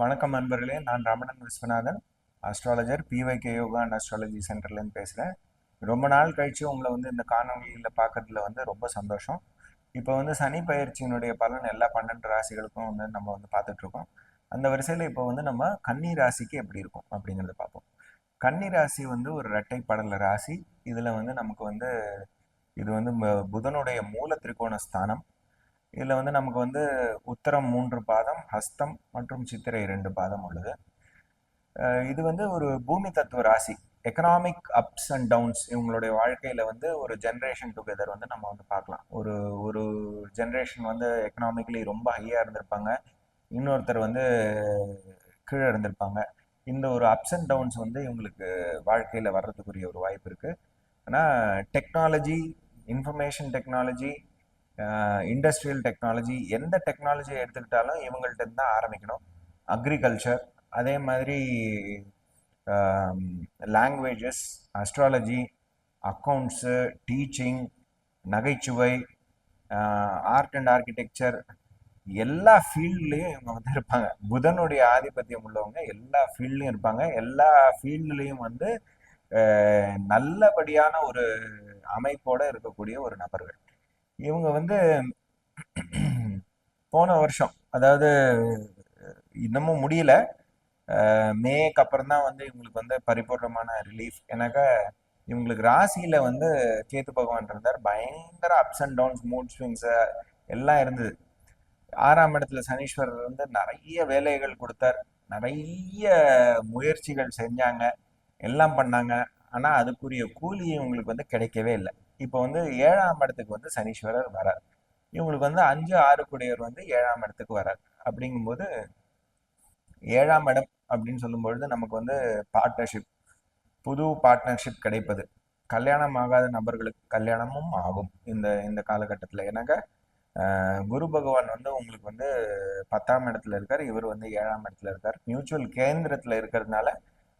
வணக்கம் நண்பர்களே நான் Ramanan Viswanathan astrologer BVK yoga and astrology சென்டர்லேருந்து பேசுகிறேன் ரொம்ப நாள் கழித்து உங்களை வந்து இந்த காணொலியில் பார்க்கறதுல வந்து ரொம்ப சந்தோஷம். இப்போ வந்து சனி பயிற்சியினுடைய பலன் எல்லா பன்னெண்டு ராசிகளுக்கும் வந்து நம்ம வந்து பார்த்துட்ருக்கோம். அந்த வரிசையில் இப்போ வந்து நம்ம கன்னி ராசிக்கு எப்படி இருக்கும் அப்படிங்கிறத பார்ப்போம். கன்னி ராசி வந்து ஒரு இரட்டை படல ராசி. இதில் வந்து நமக்கு வந்து இது வந்து புதனுடைய மூல திரிகோண ஸ்தானம். இதில் வந்து நமக்கு வந்து உத்தரம் மூன்று பாதம் ஹஸ்தம் மற்றும் சித்திரை ரெண்டு பாதம் உள்ளது. இது வந்து ஒரு பூமி தத்துவ ராசி. எக்கனாமிக் அப்ஸ் அண்ட் டவுன்ஸ் இவங்களுடைய வாழ்க்கையில் வந்து ஒரு ஜென்ரேஷன் டுகெதர் வந்து நம்ம வந்து பார்க்கலாம். ஒரு ஒரு ஜென்ரேஷன் வந்து எக்கனாமிக்கலி ரொம்ப ஹையாக இருந்திருப்பாங்க. இன்னொருத்தர் வந்து கீழே இருந்திருப்பாங்க. இந்த ஒரு அப்ஸ் அண்ட் டவுன்ஸ் வந்து இவங்களுக்கு வாழ்க்கையில் வர்றதுக்குரிய ஒரு வாய்ப்பு இருக்குது ஆனால் technology information technology industrial technology எந்த டெக்னாலஜியை எடுத்துக்கிட்டாலும் இவங்கள்ட்ட தான் ஆரம்பிக்கணும். அக்ரிகல்ச்சர் அதே மாதிரி லாங்குவேஜஸ் அஸ்ட்ராலஜி அக்கௌண்ட்ஸு டீச்சிங் நகைச்சுவை ஆர்ட் அண்ட் ஆர்கிடெக்சர் எல்லா ஃபீல்ட்லேயும் இவங்க வந்து இருப்பாங்க. புதனுடைய ஆதிபத்தியம் உள்ளவங்க எல்லா ஃபீல்ட்லையும் இருப்பாங்க. எல்லா ஃபீல்ட்லேயும் வந்து நல்லபடியான ஒரு அமைப்போட இருக்கக்கூடிய ஒரு நபர்கள். இவங்க வந்து போன வருஷம் அதாவது இன்னமும் முடியல. மேக்கு அப்புறம் தான் வந்து இவங்களுக்கு வந்து பரிபூர்ணமான ரிலீஃப் ஏன்னாக்கா இவங்களுக்கு ராசியில வந்து கேத்து பகவான் இருந்தார். பயங்கர ups and downs mood swings எல்லாம் இருந்தது. ஆறாம் இடத்துல சனீஸ்வரர் வந்து நிறைய வேலைகள் கொடுத்தார். நிறைய முயற்சிகள் செஞ்சாங்க. எல்லாம் பண்ணாங்க. ஆனால் அதுக்குரிய கூலி இவங்களுக்கு வந்து கிடைக்கவே இல்லை. இப்போ வந்து ஏழாம் இடத்துக்கு வந்து சனீஸ்வரர் வரார். இவங்களுக்கு வந்து அஞ்சு ஆறு கூடியவர் வந்து ஏழாம் இடத்துக்கு வரார். அப்படிங்கும்போது ஏழாம் இடம் அப்படின்னு சொல்லும்பொழுது நமக்கு வந்து பார்ட்னர்ஷிப் புது பார்ட்னர்ஷிப் கிடைப்பது. கல்யாணம் ஆகாத நபர்களுக்கு கல்யாணமும் ஆகும் இந்த இந்த காலகட்டத்தில். ஏன்னாக்க குரு பகவான் வந்து உங்களுக்கு வந்து பத்தாம் இடத்துல இருக்கார் இவர் வந்து ஏழாம் இடத்துல இருக்கார். மியூச்சுவல் கேந்திரத்தில் இருக்கிறதுனால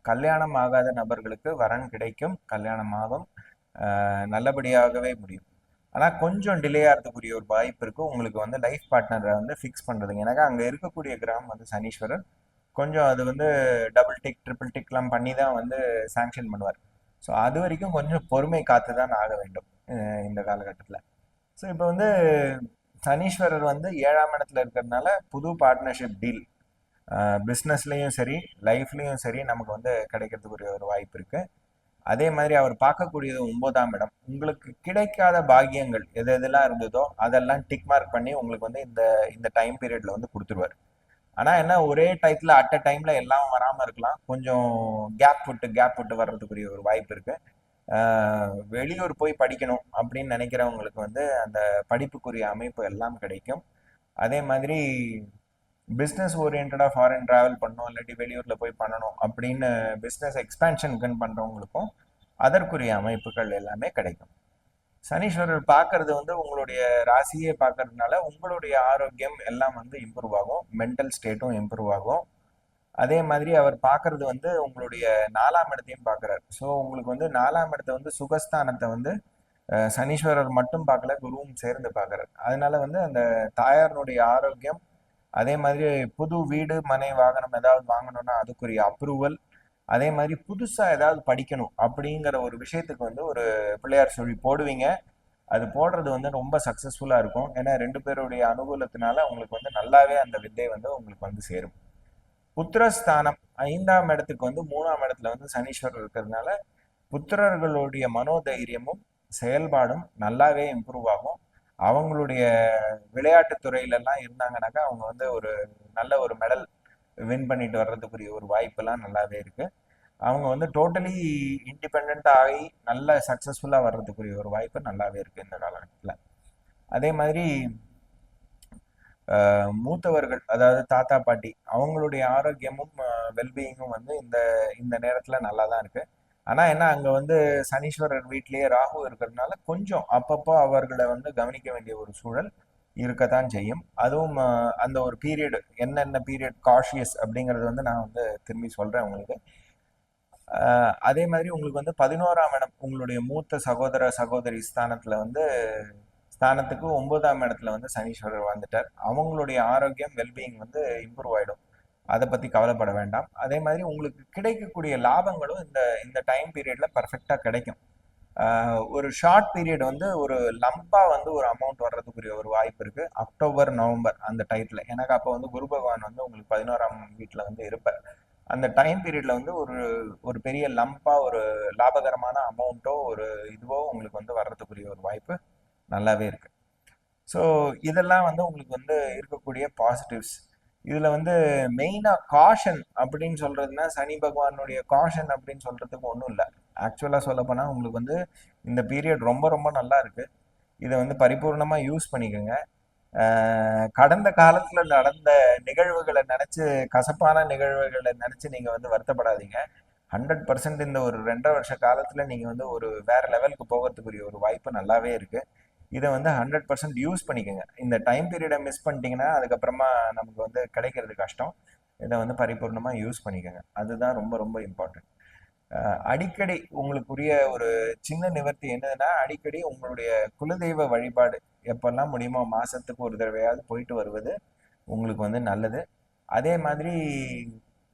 கல்யாணம் ஆகாத நபர்களுக்கு வரன் கிடைக்கும் கல்யாணம் ஆகும். நல்லபடியாகவே முடியும். ஆனால் கொஞ்சம் டிலே ஆகிறதுக்குரிய ஒரு வாய்ப்பு இருக்குது உங்களுக்கு வந்து லைஃப் பார்ட்னரை வந்து ஃபிக்ஸ் பண்ணுறதுங்க ஏன்னாக்கா அங்கே இருக்கக்கூடிய கிராமம் வந்து சனீஸ்வரர். கொஞ்சம் அது வந்து டபுள் டிக் ட்ரிபிள் டிக்லாம் பண்ணி தான் வந்து சாங்ஷன் பண்ணுவார். ஸோ அது வரைக்கும் கொஞ்சம் பொறுமை காத்து தான் ஆக வேண்டும் இந்த காலகட்டத்தில். ஸோ இப்போ வந்து சனீஸ்வரர் வந்து ஏழாம் இடத்துல இருக்கிறதுனால புது பார்ட்னர்ஷிப் டீல் பிஸ்னஸ்லேயும் சரி லைஃப்லேயும் சரி நமக்கு வந்து கிடைக்கிறதுக்குரிய ஒரு வாய்ப்பு இருக்குது அதே மாதிரி அவர் பார்க்கக்கூடியது ஒன்பதாம் இடம். உங்களுக்கு கிடைக்காத பாக்கியங்கள் எது எதெல்லாம் இருந்ததோ அதெல்லாம் டிக் மார்க் பண்ணி உங்களுக்கு வந்து இந்த இந்த டைம் பீரியட்ல வந்து கொடுத்துருவார். ஆனா என்ன ஒரே டயத்துல அட் அ டைம்ல எல்லாம் வராம இருக்கலாம். கொஞ்சம் கேப் விட்டு கேப் விட்டு வர்றதுக்குரிய ஒரு வாய்ப்பு இருக்கு. வெளியூர் போய் படிக்கணும் அப்படின்னு நினைக்கிறவங்களுக்கு வந்து அந்த படிப்புக்குரிய அமைப்பு எல்லாம் கிடைக்கும். அதே மாதிரி பிஸ்னஸ் ஓரியன்டாக ஃபாரின் ட்ராவல் பண்ணணும் இல்லாட்டி வெளியூரில் போய் பண்ணணும் அப்படின்னு பிஸ்னஸ் எக்ஸ்பேன்ஷனுக்குன்னு பண்ணுறவங்களுக்கும் அதற்குரிய அமைப்புகள் எல்லாமே கிடைக்கும். சனீஸ்வரர் பார்க்கறது வந்து உங்களுடைய ராசியே பார்க்கறதுனால உங்களுடைய ஆரோக்கியம் எல்லாம் வந்து இம்ப்ரூவ் ஆகும். மென்டல் ஸ்டேட்டும் இம்ப்ரூவ் ஆகும். அதே மாதிரி அவர் பார்க்கறது வந்து உங்களுடைய நாலாம் இடத்தையும் பார்க்குறார். ஸோ உங்களுக்கு வந்து நாலாம் இடத்த வந்து சுகஸ்தானத்தை வந்து சனீஸ்வரர் மட்டும் பார்க்கல குருவும் சேர்ந்து பார்க்குறார். அதனால வந்து அந்த தாயாரினுடைய ஆரோக்கியம் அதே மாதிரி புது வீடு மனை வாகனம் ஏதாவது வாங்கணும்னா அதுக்குரிய அப்ரூவல் அதே மாதிரி புதுசா ஏதாவது படிக்கணும் அப்படிங்கிற ஒரு விஷயத்துக்கு வந்து ஒரு பிள்ளையார் சொல்லி போடுவீங்க. அது போடுறது வந்து ரொம்ப சக்சஸ்ஃபுல்லா இருக்கும். ஏன்னா ரெண்டு பேருடைய அனுகூலத்தினால உங்களுக்கு வந்து நல்லாவே அந்த வித்தை வந்து உங்களுக்கு வந்து சேரும். புத்திரஸ்தானம் ஐந்தாம் இடத்துக்கு வந்து மூணாம் இடத்துல வந்து சனீஸ்வரர் இருக்கிறதுனால புத்திரர்களுடைய மனோதைரியமும் செயல்பாடும் நல்லாவே இம்ப்ரூவ் ஆகும். அவங்களுடைய விளையாட்டு துறையிலெல்லாம் இருந்தாங்கனாக்கா அவங்க வந்து ஒரு நல்ல ஒரு மெடல் வின் பண்ணிட்டு வர்றதுக்குரிய ஒரு வாய்ப்பெல்லாம் நல்லாவே இருக்கு. அவங்க வந்து டோட்டலி இண்டிபெண்ட் ஆகி நல்ல சக்ஸஸ்ஃபுல்லாக வர்றதுக்குரிய ஒரு வாய்ப்பு நல்லாவே இருக்கு இந்த காலகட்டத்தில். அதே மாதிரி மூத்தவர்கள் அதாவது தாத்தா பாட்டி அவங்களுடைய ஆரோக்கியமும் வெல்பீயிங்கும் வந்து இந்த இந்த நேரத்தில் நல்லா தான் இருக்குது ஆனால் என்ன அங்கே வந்து சனீஸ்வரர் வீட்லயே ராகு இருக்கிறதுனால கொஞ்சம் அப்பப்போ அவர்களை வந்து கவனிக்க வேண்டிய ஒரு சூழல் இருக்கத்தான் செய்யும். அதுவும் அந்த ஒரு பீரியட் என்னென்ன பீரியட் காஷியஸ் அப்படிங்கிறது வந்து நான் வந்து திரும்பி சொல்கிறேன் உங்களுக்கு. அதே மாதிரி உங்களுக்கு வந்து பதினோராம் இடம் உங்களுடைய மூத்த சகோதர சகோதரி ஸ்தானத்தில் வந்து ஸ்தானத்துக்கு ஒன்பதாம் இடத்துல வந்து சனீஸ்வரர் வந்துட்டார். அவங்களுடைய ஆரோக்கியம் வெல்பீயிங் வந்து இம்ப்ரூவ் ஆகிடும் அதை பற்றி கவலைப்பட வேண்டாம். அதே மாதிரி உங்களுக்கு கிடைக்கக்கூடிய லாபங்களும் இந்த இந்த டைம் பீரியடில் பர்ஃபெக்டாக கிடைக்கும். ஒரு ஷார்ட் பீரியட் வந்து ஒரு லம்பாக வந்து ஒரு அமௌண்ட் வர்றதுக்குரிய ஒரு வாய்ப்பு இருக்குது அக்டோபர் நவம்பர் அந்த டயத்தில் எனக்கு அப்போ வந்து குரு பகவான் வந்து உங்களுக்கு பதினோராம் வீட்டில் வந்து இருப்பார். அந்த டைம் பீரியட்ல வந்து ஒரு ஒரு பெரிய லம்பா ஒரு லாபகரமான அமௌண்ட்டோ ஒரு இதுவோ உங்களுக்கு வந்து வர்றதுக்குரிய ஒரு வாய்ப்பு நல்லாவே இருக்கு. ஸோ இதெல்லாம் வந்து உங்களுக்கு வந்து இருக்கக்கூடிய பாசிட்டிவ்ஸ் இதுல வந்து மெயினா காஷன் அப்படின்னு சொல்றதுன்னா சனி பகவானுடைய காஷன் அப்படின்னு சொல்றதுக்கு ஒன்றும் இல்லை. ஆக்சுவலா சொல்ல போனா உங்களுக்கு வந்து இந்த பீரியட் ரொம்ப ரொம்ப நல்லா இருக்கு. இதை வந்து பரிபூர்ணமா யூஸ் பண்ணிக்கோங்க. கடந்த காலத்துல நடந்த நிகழ்வுகளை நினைச்சு கசப்பான நிகழ்வுகளை நினைச்சு நீங்க வந்து வருத்தப்படாதீங்க. ஹண்ட்ரட் பர்சன்ட் இந்த ஒரு ரெண்டரை வருஷ காலத்துல நீங்க வந்து ஒரு வேற லெவலுக்கு போகிறதுக்குரிய ஒரு வாய்ப்பு நல்லாவே இருக்கு. இதை வந்து ஹண்ட்ரட் பர்சன்ட் யூஸ் பண்ணிக்கோங்க. இந்த டைம் பீரியடை மிஸ் பண்ணிட்டீங்கன்னா அதுக்கப்புறமா நமக்கு வந்து கிடைக்கிறது கஷ்டம். இதை வந்து பரிபூர்ணமாக யூஸ் பண்ணிக்கோங்க. அதுதான் ரொம்ப ரொம்ப இம்பார்ட்டன்ட் அடிக்கடி உங்களுக்குரிய ஒரு சின்ன நிவர்த்தி என்னதுன்னா அடிக்கடி உங்களுடைய குலதெய்வ வழிபாடு எப்பெல்லாம் முடியுமோ மாதத்துக்கு ஒரு தடவையாவது போயிட்டு வருவது உங்களுக்கு வந்து நல்லது. அதே மாதிரி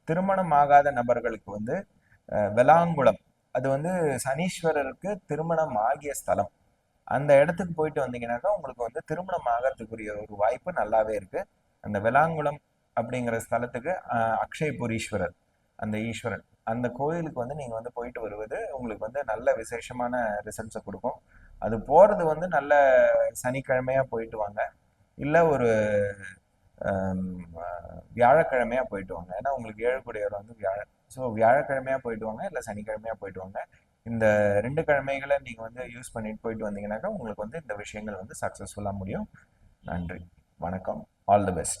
திருமணம் ஆகாத நபர்களுக்கு வந்து வெளாங்குளம். அது வந்து சனீஸ்வரருக்கு திருமணம் ஆகிய ஸ்தலம். அந்த இடத்துக்கு போயிட்டு வந்தீங்கன்னாக்கா உங்களுக்கு வந்து திருமணம் ஆகிறதுக்குரிய ஒரு வாய்ப்பு நல்லாவே இருக்கு. அந்த வெளாங்குளம் அப்படிங்கிற ஸ்தலத்துக்கு அக்ஷயபுரீஸ்வரர் அந்த ஈஸ்வரன். அந்த கோயிலுக்கு வந்து நீங்க வந்து போயிட்டு வருவது உங்களுக்கு வந்து நல்ல விசேஷமான ரிசல்ட்ஸை கொடுக்கும். அது போறது வந்து நல்ல சனிக்கிழமையா போயிட்டு வாங்க. இல்ல ஒரு வியாழக்கிழமையா போயிட்டு வாங்க. ஏன்னா உங்களுக்கு ஏழுக்குடையவர் வந்து வியாழன் ஸோ வியாழக்கிழமையா போயிட்டு வாங்க. இல்லை சனிக்கிழமையா போயிட்டு வாங்க. இந்த ரெண்டு கிழமைகளை நீங்கள் வந்து யூஸ் பண்ணிட்டு போயிட்டு வந்தீங்கன்னாக்கா உங்களுக்கு வந்து இந்த விஷயங்கள் வந்து சக்ஸஸ்ஃபுல்லாக முடியும். நன்றி. வணக்கம். All the best